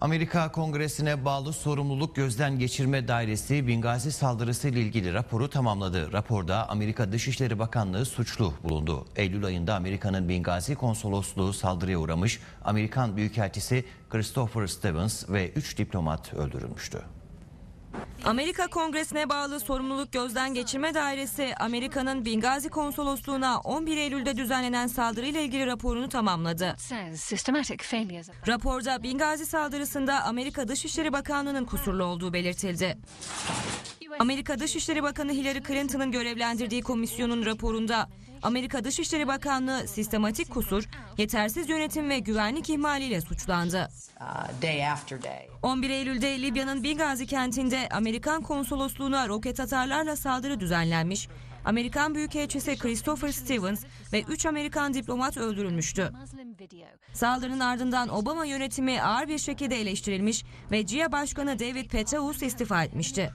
Amerika Kongresi'ne bağlı sorumluluk gözden geçirme dairesi Bingazi saldırısı ile ilgili raporu tamamladı. Raporda Amerika Dışişleri Bakanlığı suçlu bulundu. Eylül ayında Amerika'nın Bingazi konsolosluğu saldırıya uğramış. Amerikan Büyükelçisi Christopher Stevens ve 3 diplomat öldürülmüştü. Amerika Kongresi'ne bağlı sorumluluk gözden geçirme dairesi Amerika'nın Bingazi konsolosluğuna 11 Eylül'de düzenlenen saldırıyla ilgili raporunu tamamladı. Raporda Bingazi saldırısında Amerika Dışişleri Bakanlığı'nın kusurlu olduğu belirtildi. Amerika Dışişleri Bakanı Hillary Clinton'ın görevlendirdiği komisyonun raporunda Amerika Dışişleri Bakanlığı sistematik kusur, yetersiz yönetim ve güvenlik ihmaliyle suçlandı. uh, day after day. 11 Eylül'de Libya'nın Bingazi kentinde Amerikan konsolosluğuna roket atarlarla saldırı düzenlenmiş. Amerikan Büyükelçisi Christopher Stevens ve 3 Amerikan diplomat öldürülmüştü. Saldırının ardından Obama yönetimi ağır bir şekilde eleştirilmiş ve CIA Başkanı David Petraeus istifa etmişti.